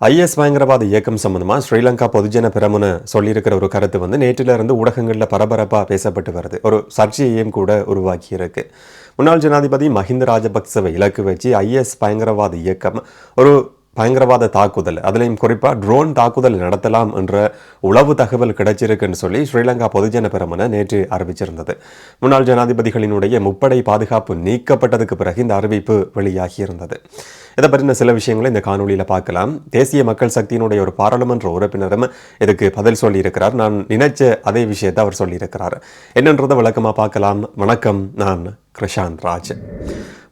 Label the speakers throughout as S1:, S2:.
S1: IS பயங்கரவாத இயக்கம் சம்பந்தமாக ஸ்ரீலங்கா பொதுஜன பெரமுன சொல்லியிருக்கிற ஒரு கருத்து வந்து நேற்றில இருந்து ஊடகங்களில் பரபரப்பாக பேசப்பட்டு வருது. ஒரு சர்ச்சையையும் கூட உருவாக்கி இருக்கு. முன்னாள் ஜனாதிபதி மஹிந்த ராஜபக்சவை இலக்கு வச்சு ஐஎஸ் பயங்கரவாத இயக்கம் ஒரு பயங்கரவாத தாக்குதல். அதுலேயும் குறிப்பாக ட்ரோன் தாக்குதல் நடத்தலாம் என்ற உளவு தகவல் கிடைச்சிருக்குன்னு சொல்லி ஸ்ரீலங்கா பொதுஜன பெருமன நேற்று அறிவிச்சிருந்தது. முன்னாள் ஜனாதிபதிகளினுடைய முப்படை பாதுகாப்பு நீக்கப்பட்டதுக்கு பிறகு இந்த அறிவிப்பு வெளியாகியிருந்தது. இதை பற்றின சில விஷயங்களை இந்த காணொலியில் பார்க்கலாம். தேசிய மக்கள் சக்தியினுடைய ஒரு பாராளுமன்ற உறுப்பினரும் இதுக்கு பதில் சொல்லியிருக்கிறார். நான் நினைச்ச அதே விஷயத்தை அவர் சொல்லியிருக்கிறார். என்னன்றதை விளக்கமாக பார்க்கலாம். வணக்கம் நான் கிருஷாந்த் ராஜ்.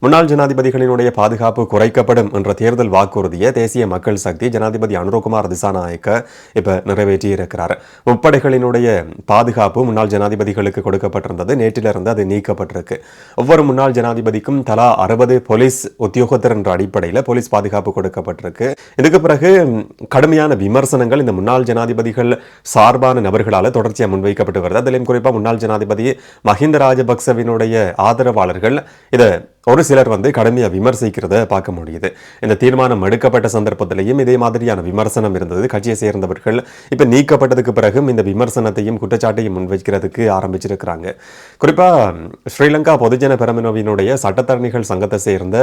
S1: முன்னாள் ஜனாதிபதிகளினுடைய பாதுகாப்பு குறைக்கப்படும் என்ற தேர்தல் வாக்குறுதியை தேசிய மக்கள் சக்தி ஜனாதிபதி அனுரகுமார் திசாநாயக்க இப்ப நிறைவேற்றி இருக்கிறார் முப்படைகளினுடைய பாதுகாப்பு முன்னாள் ஜனாதிபதிகளுக்கு கொடுக்கப்பட்டிருந்தது. நேற்றிலிருந்து அது நீக்கப்பட்டிருக்கு. ஒவ்வொரு முன்னாள் ஜனாதிபதிக்கும் தலா அறுபது போலீஸ் உத்தியோகத்தர் என்ற அடிப்படையில் போலீஸ் பாதுகாப்பு கொடுக்கப்பட்டிருக்கு. இதுக்கு பிறகு கடுமையான விமர்சனங்கள் இந்த முன்னாள் ஜனாதிபதிகள் சார்பான நபர்களால் தொடர்ச்சியாக முன்வைக்கப்பட்டு வருது. அதிலும் குறிப்பாக முன்னாள் ஜனாதிபதி மஹிந்த ராஜபக்சவினுடைய ஆதரவாளர்கள் இதை ஒரு சிலர் வந்து கடுமையாக விமர்சிக்கிறத பார்க்க முடியுது. இந்த தீர்மானம் எடுக்கப்பட்ட சந்தர்ப்பத்திலையும் இதே மாதிரியான விமர்சனம் இருந்தது. கட்சியை சேர்ந்தவர்கள் இப்போ நீக்கப்பட்டதுக்கு பிறகும் இந்த விமர்சனத்தையும் குற்றச்சாட்டையும் முன்வைக்கிறதுக்கு ஆரம்பிச்சிருக்கிறாங்க. குறிப்பாக ஸ்ரீலங்கா பொதுஜன பெரமினோவினுடைய சட்டத்தரணிகள் சங்கத்தை சேர்ந்த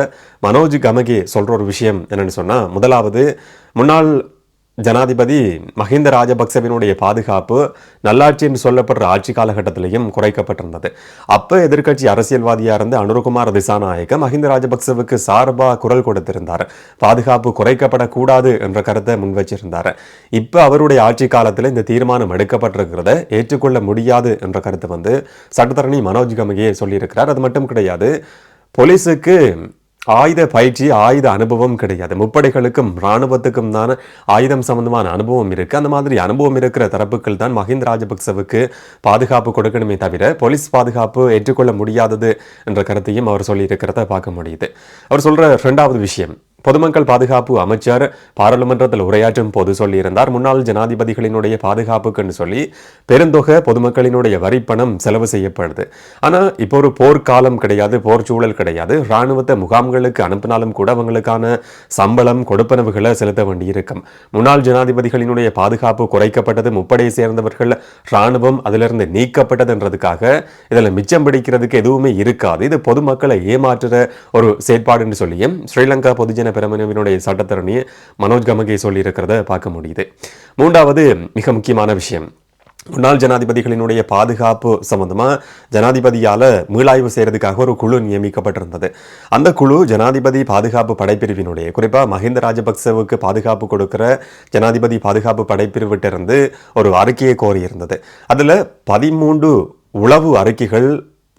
S1: மனோஜ் கமகி சொல்கிற ஒரு விஷயம் என்னன்னு சொன்னால் முதலாவது முன்னாள் ஜனாதிபதி மஹிந்த ராஜபக்சவினுடைய பாதுகாப்பு நல்லாட்சி என்று சொல்லப்படுற ஆட்சி காலகட்டத்திலையும் குறைக்கப்பட்டிருந்தது. அப்போ எதிர்க்கட்சி அரசியல்வாதியாக இருந்த அனுருகுமார் திசாநாயக்க மஹிந்த ராஜபக்சவுக்கு சார்பாக குரல் கொடுத்திருந்தார். பாதுகாப்பு குறைக்கப்படக்கூடாது என்ற கருத்தை முன் வச்சிருந்தார். இப்போ அவருடைய ஆட்சி காலத்தில் இந்த தீர்மானம் எடுக்கப்பட்டிருக்கிறத ஏற்றுக்கொள்ள முடியாது என்ற கருத்தை வந்து சட்டத்தரணி மனோஜ் கமகியே சொல்லியிருக்கிறார். அது மட்டும் கிடையாது போலீஸுக்கு ஆயுத பயிற்சி ஆயுத அனுபவம் கிடையாது. முப்படைகளுக்கும் இராணுவத்துக்கும் தான் ஆயுதம் சம்பந்தமான அனுபவம் இருக்கு. அந்த மாதிரி அனுபவம் இருக்கிற தரப்புகள் தான் மஹிந்த ராஜபக்சவுக்கு பாதுகாப்பு கொடுக்கணுமே தவிர போலீஸ் பாதுகாப்பு ஏற்றுக்கொள்ள முடியாதது என்ற கருத்தையும் அவர் சொல்லியிருக்கிறத பார்க்க முடியுது. அவர் சொல்ற ரெண்டாவது விஷயம் பொதுமக்கள் பாதுகாப்பு அமைச்சர் பாராளுமன்றத்தில் உரையாற்றும் போது சொல்லியிருந்தார். முன்னாள் ஜனாதிபதிகளினுடைய பாதுகாப்புக்குன்னு சொல்லி பெருந்தொகை பொதுமக்களினுடைய வரிப்பணம் செலவு செய்யப்படுது. ஆனால் இப்போ ஒரு போர்க்காலம் கிடையாது போர் சூழல் கிடையாது. இராணுவத்தை முகாம்களுக்கு அனுப்பினாலும் கூட அவங்களுக்கான சம்பளம் கொடுப்பனவுகளை செலுத்த வேண்டியிருக்கும். முன்னாள் ஜனாதிபதிகளினுடைய பாதுகாப்பு குறைக்கப்பட்டது முப்படையை சேர்ந்தவர்கள் இராணுவம் அதிலிருந்து நீக்கப்பட்டதுன்றதுக்காக இதில் மிச்சம் பிடிக்கிறதுக்கு எதுவுமே இருக்காது. இது பொதுமக்களை ஏமாற்றுற ஒரு செயற்பாடுன்னு சொல்லியும் ஸ்ரீலங்கா பொதுஜன பெரமுனவினுடைய சட்டத்தரணி மனோஜ் கமகே சொல்லியிருக்கிறத பார்க்க முடியுது. மூன்றாவது மிக முக்கியமான விஷயம். முன்னாள் ஜனாதிபதிகளினுடைய பாதுகாப்பு சம்பந்தமாக ஜனாதிபதியால் மீளாய்வு செய்கிறதுக்காக ஒரு குழு நியமிக்கப்பட்டிருந்தது. அந்த குழு ஜனாதிபதி பாதுகாப்பு படைப்பிரிவினுடைய குறிப்பாக மஹிந்த ராஜபக்சவுக்கு பாதுகாப்பு கொடுக்கிற ஜனாதிபதி பாதுகாப்பு படைப்பிரிவிட்டிருந்து ஒரு அறிக்கையை கோரியிருந்தது. அதில் பதிமூன்று உளவு அறிக்கைகள்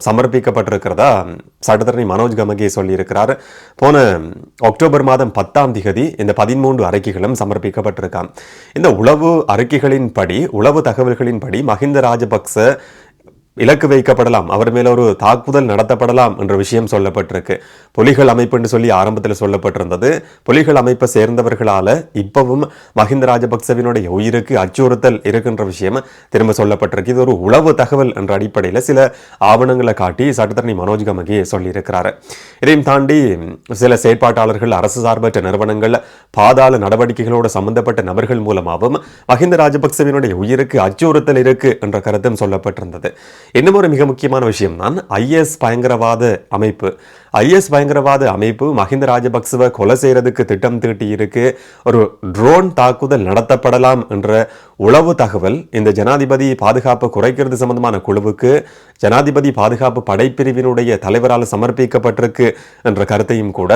S1: சமர்ப்பிக்கப்பட்டிருக்கிறதா? சட்டத்தரணி மனோஜ் கமகே சொல்லியிருக்கிறார். போன அக்டோபர் மாதம் பத்தாம் திகதி இந்த பதிமூன்று அறிக்கைகளும் சமர்ப்பிக்கப்பட்டிருக்காம். இந்த உளவு அறிக்கைகளின்படி உளவு தகவல்களின்படி மஹிந்த ராஜபக்ச இலக்கு வைக்கப்படலாம் அவர் மேல ஒரு தாக்குதல் நடத்தப்படலாம் என்ற விஷயம் சொல்லப்பட்டிருக்கு. புலிகள் அமைப்புன்னு சொல்லி ஆரம்பத்தில் சொல்லப்பட்டிருந்தது. புலிகள் அமைப்பை சேர்ந்தவர்களால இப்பவும் மஹிந்த ராஜபக்சவினுடைய உயிருக்கு அச்சுறுத்தல் இருக்கின்ற விஷயம் திரும்ப சொல்லப்பட்டிருக்கு. இது ஒரு உளவு தகவல் என்ற அடிப்படையில் சில ஆவணங்களை காட்டி சட்டத்தரணி மனோஜ் கமகி சொல்லியிருக்கிறாரு. இதையும் தாண்டி சில செயற்பாட்டாளர்கள் அரசு சார்பற்ற நிறுவனங்கள் பாதாள நடவடிக்கைகளோடு சம்பந்தப்பட்ட நபர்கள் மூலமாகவும் மஹிந்த ராஜபக்சவினுடைய உயிருக்கு அச்சுறுத்தல் இருக்கு என்ற கருத்தும் சொல்லப்பட்டிருந்தது. இன்னும் ஒரு மிக முக்கியமான விஷயம் தான் ஐஎஸ் பயங்கரவாத அமைப்பு. ஐஎஸ் பயங்கரவாத அமைப்பு மஹிந்த ராஜபக்சவை கொலை செய்யறதுக்கு திட்டம் தீட்டி இருக்கு ஒரு ட்ரோன் தாக்குதல் நடத்தப்படலாம் என்ற உளவு தகவல். இந்த ஜனாதிபதி பாதுகாப்பு குறைக்கிறது சம்பந்தமான குழுவுக்கு ஜனாதிபதி பாதுகாப்பு படைப்பிரிவினுடைய தலைவரால் சமர்ப்பிக்கப்பட்டிருக்கு என்ற கருத்தையும் கூட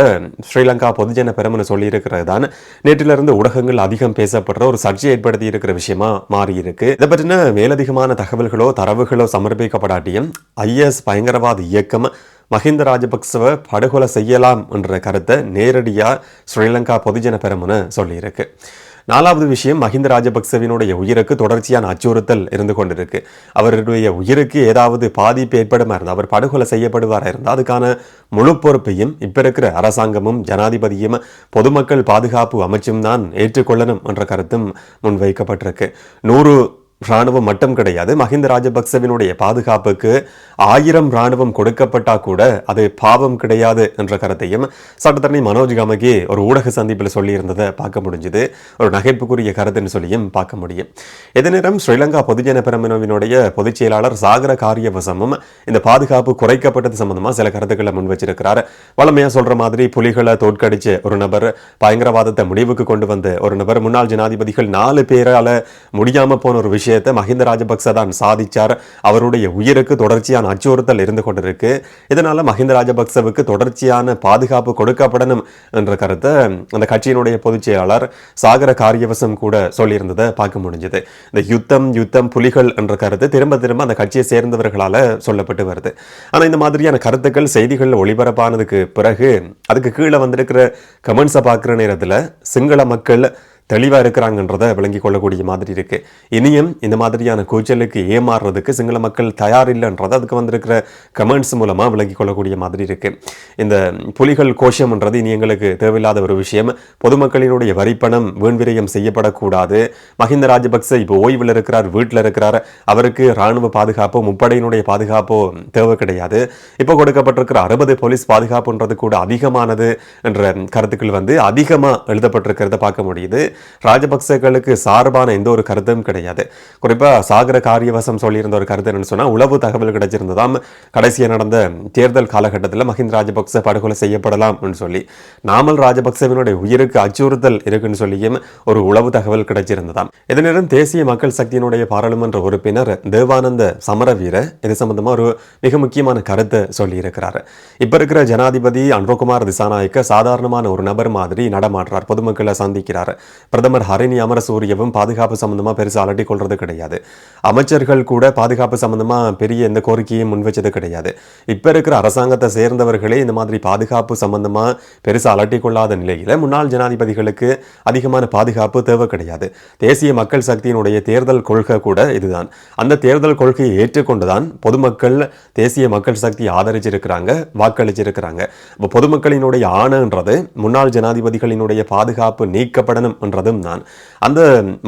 S1: ஸ்ரீலங்கா பொதுஜன பெருமனு சொல்லியிருக்கிறது தான் நேற்றிலிருந்து ஊடகங்கள் அதிகம் பேசப்படுற ஒரு சர்ச்சை ஏற்படுத்தி இருக்கிற விஷயமா மாறி இருக்கு இதை பற்றின மேலதிகமான தகவல்களோ தரவுகளோ சமர்ப்பிக்கப்படாட்டியும் ஐஎஸ் பயங்கரவாத இயக்கம் மஹிந்த ராஜபக்சவை படுகொலை செய்யலாம் என்ற கருத்தை நேரடியாக ஸ்ரீலங்கா பொதுஜன பெருமனு சொல்லியிருக்கு. நாலாவது விஷயம் மஹிந்த ராஜபக்சவினுடைய உயிருக்கு தொடர்ச்சியான அச்சுறுத்தல் இருந்து கொண்டிருக்கு. அவருடைய உயிருக்கு ஏதாவது பாதிப்பு ஏற்படுமா இருந்தால் அவர் படுகொலை செய்யப்படுவாராக இருந்தால் அதுக்கான முழு பொறுப்பையும் இப்போ இருக்கிற அரசாங்கமும் ஜனாதிபதியும் பொதுமக்கள் பாதுகாப்பு அமைச்சும் தான் ஏற்றுக்கொள்ளணும் என்ற கருத்தும் முன்வைக்கப்பட்டிருக்கு. நூறு இராணுவம் மட்டும் கிடையாது மஹிந்த ராஜபக்சவினுடைய பாதுகாப்புக்கு ஆயிரம் இராணுவம் கொடுக்கப்பட்டா கூட அது பாவம் கிடையாது என்ற கருத்தையும் சட்டத்தரணி மனோஜ் கமகி ஒரு ஊடக சந்திப்பில் சொல்லியிருந்ததை பார்க்க முடிஞ்சுது. ஒரு நகைப்புக்குரிய கருத்துன்னு சொல்லியும் பார்க்க முடியும். இதே நேரம் ஸ்ரீலங்கா பொதுஜன பெரமுனவினுடைய பொதுச் செயலாளர் சாகர காரியவசமும் இந்த பாதுகாப்பு குறைக்கப்பட்டது சம்பந்தமாக சில கருத்துக்களை முன் வச்சிருக்கிறார். வளமையாக சொல்ற மாதிரி புலிகளை தோற்கடிச்சு ஒரு நபர் பயங்கரவாதத்தை முடிவுக்கு கொண்டு வந்த ஒரு நபர் முன்னாள் ஜனாதிபதிகள் நாலு பேரால் முடியாமல் போன ஒரு விஷயம் விஷயத்தை மஹிந்த ராஜபக்ச தான் சாதிச்சார். அவருடைய உயிருக்கு தொடர்ச்சியான அச்சுறுத்தல் இருந்து கொண்டிருக்கு. இதனால மஹிந்த ராஜபக்சவுக்கு தொடர்ச்சியான பாதுகாப்பு கொடுக்கப்படணும் என்ற கருத்தை அந்த கட்சியினுடைய பொதுச் செயலாளர் சாகர காரியவசம் கூட சொல்லியிருந்ததை பார்க்க முடிஞ்சது. இந்த யுத்தம் யுத்தம் புலிகள் என்ற கருத்து திரும்ப திரும்ப அந்த கட்சியை சேர்ந்தவர்களால் சொல்லப்பட்டு வருது. ஆனால் இந்த மாதிரியான கருத்துக்கள் செய்திகள் ஒளிபரப்பானதுக்கு பிறகு அதுக்கு கீழே வந்திருக்கிற கமெண்ட்ஸை பார்க்குற நேரத்தில் சிங்கள மக்கள் தெளிவாக இருக்கிறாங்கன்றதை விளங்கி கொள்ளக்கூடிய மாதிரி இருக்கு. இனியும் இந்த மாதிரியான கூச்சலுக்கு ஏமாறுறதுக்கு சிங்கள மக்கள் தயார் இல்லைன்றது அதுக்கு வந்திருக்கிற கமெண்ட்ஸ் மூலமாக விளங்கி கொள்ளக்கூடிய மாதிரி இருக்கு. இந்த புலிகள் கோஷம்ன்றது இனி எங்களுக்கு தேவையில்லாத ஒரு விஷயம். பொதுமக்களினுடைய வரிப்பணம் வீண்விரயம் செய்யப்படக்கூடாது. மஹிந்த ராஜபக்ச இப்போ ஓய்வில் இருக்கிறார் வீட்டில் இருக்கிறார். அவருக்கு ராணுவ பாதுகாப்போ முப்படையினுடைய பாதுகாப்போ தேவை கிடையாது. இப்போ கொடுக்கப்பட்டிருக்கிற அறுபது போலீஸ் பாதுகாப்புன்றது கூட அதிகமானது என்ற கருத்துக்கள் வந்து அதிகமாக எழுதப்பட்டிருக்கிறத பார்க்க முடியுது. ராஜபக்சேக்களுக்கு சார்பான எந்த ஒரு கருத்தும் கிடையாது. குறிப்பாக சாகர காரியவசம் சொல்லியிருந்த ஒரு கருத்து என்னன்னு சொன்னால் உளவு தகவல் கிடைச்சிருந்ததாம். கடைசியாக நடந்த தேர்தல் காலகட்டத்தில் மஹிந்த ராஜபக்ச படுகொலை செய்யப்படலாம் சொல்லி நாமல் ராஜபக்சேவினுடைய உயிருக்கு அச்சுறுத்தல் இருக்குன்னு சொல்லியும் ஒரு உளவு தகவல் கிடைச்சிருந்ததாம். இதனிடம் தேசிய மக்கள் சக்தியினுடைய பாராளுமன்ற உறுப்பினர் தேவானந்த சமரவீர இது சம்பந்தமாக ஒரு மிக முக்கியமான கருத்தை சொல்லியிருக்கிறார். இப்ப இருக்கிற ஜனாதிபதி அன்ரோகுமார் திசாநாயக்க சாதாரணமான ஒரு நபர் மாதிரி நடமாடுறார் பொதுமக்களை சந்திக்கிறார். பிரதமர் ஹரிணி அமரசூரியவும் பாதுகாப்பு சம்பந்தமாக பெருசாக அலட்டி கொள்வது கிடையாது. அமைச்சர்கள் கூட பாதுகாப்பு சம்பந்தமாக பெரிய எந்த கோரிக்கையும் முன்வச்சது கிடையாது. இப்போ இருக்கிற அரசாங்கத்தை சேர்ந்தவர்களே இந்த மாதிரி பாதுகாப்பு சம்பந்தமாக பெருசாக அலட்டி கொள்ளாத நிலையில் முன்னாள் ஜனாதிபதிகளுக்கு அதிகமான பாதுகாப்பு தேவை கிடையாது. தேசிய மக்கள் சக்தியினுடைய தேர்தல் கொள்கை கூட இதுதான். அந்த தேர்தல் கொள்கையை ஏற்றுக்கொண்டுதான் பொதுமக்கள் தேசிய மக்கள் சக்தி ஆதரிச்சிருக்கிறாங்க வாக்களிச்சிருக்கிறாங்க. பொதுமக்களினுடைய ஆணைன்றது முன்னாள் ஜனாதிபதிகளினுடைய பாதுகாப்பு நீக்கப்படணும் என்றதும் தான் அந்த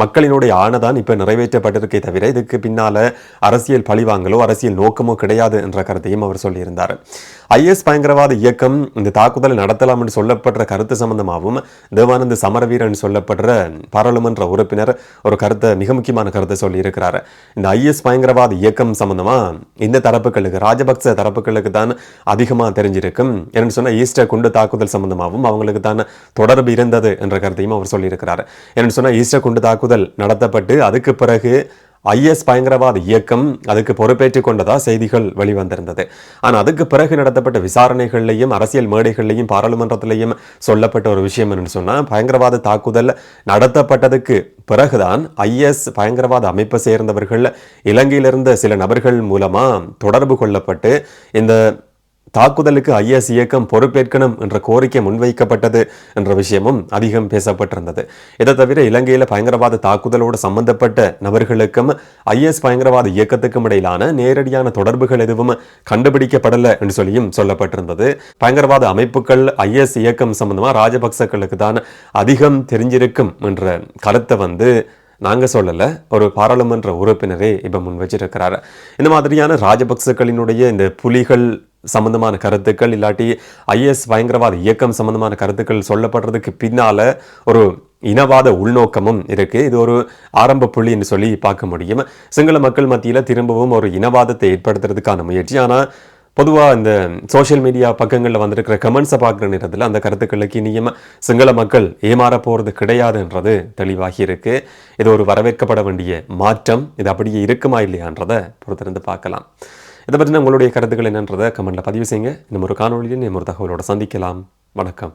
S1: மக்களினுடைய ஆணை தான் இப்போ நிறைவேற்றப்பட்டிருக்கே தவிர இதுக்கு பின்னால் அரசியல் பழிவாங்கலோ அரசியல் நோக்கமோ கிடையாது என்ற கருத்தையும் அவர் சொல்லியிருந்தார். ஐஎஸ் பயங்கரவாத இயக்கம் இந்த தாக்குதலை நடத்தலாம் என்று சொல்லப்படுற கருத்து சம்பந்தமாகவும் தேவானந்த சமரவீரன் சொல்லப்படுற பாராளுமன்ற உறுப்பினர் ஒரு கருத்தை மிக முக்கியமான கருத்தை சொல்லி இருக்கிறார் இந்த ஐஎஸ் பயங்கரவாத இயக்கம் சம்பந்தமாக இந்த தரப்புகளுக்கு ராஜபக்ச தரப்புகளுக்கு தான் அதிகமாக தெரிஞ்சிருக்கும். என்று சொன்னால் ஈஸ்டர் குண்டு தாக்குதல் சம்பந்தமாகவும் அவங்களுக்கு தான் தொடர்பு இருந்தது என்ற கருத்தையும் அவர் சொல்லியிருக்கிறார். என்னென்னு சொன்னா ஈஸ்டர் குண்டு தாக்குதல் நடத்தப்பட்டு அதுக்கு பிறகு ஐஎஸ் பயங்கரவாத இயக்கம் அதுக்கு பொறுப்பேற்றுக் கொண்டதா செய்திகள் வெளிவந்திருந்தது. ஆனால் அதுக்கு பிறகு நடத்தப்பட்ட விசாரணைகள்லையும் அரசியல் மேடைகள்லையும் பாராளுமன்றத்திலையும் சொல்லப்பட்ட ஒரு விஷயம் என்னன்னு சொன்னால் பயங்கரவாத தாக்குதல் நடத்தப்பட்டதுக்கு பிறகுதான் ஐஎஸ் பயங்கரவாத அமைப்பை சேர்ந்தவர்கள் இலங்கையிலிருந்த சில நபர்கள் மூலமா தொடர்பு கொள்ளப்பட்டு இந்த தாக்குதலுக்கு ஐஎஸ் இயக்கம் பொறுப்பேற்கணும் என்ற கோரிக்கை முன்வைக்கப்பட்டது என்ற விஷயமும் அதிகம் பேசப்பட்டிருந்தது. இதை தவிர இலங்கையில் பயங்கரவாத தாக்குதலோடு சம்பந்தப்பட்ட நபர்களுக்கும் ஐஎஸ் பயங்கரவாத இயக்கத்துக்கும் இடையிலான நேரடியான தொடர்புகள் எதுவும் கண்டுபிடிக்கப்படலை என்று சொல்லியும் சொல்லப்பட்டிருந்தது. பயங்கரவாத அமைப்புகள் ஐஎஸ் இயக்கம் சம்பந்தமாக ராஜபக்சக்களுக்கு தான் அதிகம் தெரிஞ்சிருக்கும் என்ற கருத்தை வந்து நாங்கள் சொல்லலை ஒரு பாராளுமன்ற உறுப்பினரே இப்போ முன் வச்சிருக்கிறாரு. இந்த மாதிரியான ராஜபக்சக்களினுடைய இந்த புலிகள் சம்பந்தமான கருத்துக்கள் இல்லாட்டி ஐஎஸ் பயங்கரவாத இயக்கம் சம்பந்தமான கருத்துக்கள் சொல்லப்படுறதுக்கு பின்னால் ஒரு இனவாத உள்நோக்கமும் இருக்குது இது ஒரு ஆரம்ப புள்ளின்னு சொல்லி பார்க்க முடியும். சிங்கள மக்கள் மத்தியில் திரும்பவும் ஒரு இனவாதத்தை ஏற்படுத்துறதுக்கான முயற்சி. ஆனால் பொதுவாக இந்த சோஷியல் மீடியா பக்கங்களில் வந்திருக்கிற கமெண்ட்ஸை பார்க்குற நேரத்தில் அந்த கருத்துக்களுக்கு இனியமாக சிங்கள மக்கள் ஏமாற போகிறது கிடையாதுன்றது தெளிவாகி இருக்கு. இது ஒரு வரவேற்கப்பட வேண்டிய மாற்றம். இது அப்படியே இருக்குமா இல்லையான்றதை பொறுத்திருந்து பார்க்கலாம். இதை பற்றின உங்களுடைய கருத்துக்கள் என்னன்றதை கமெண்ட்டில் பதிவு செய்யுங்க. இன்னும் ஒரு காணொலியில் இன்னும் ஒரு தகவலோட சந்திக்கலாம். வணக்கம்.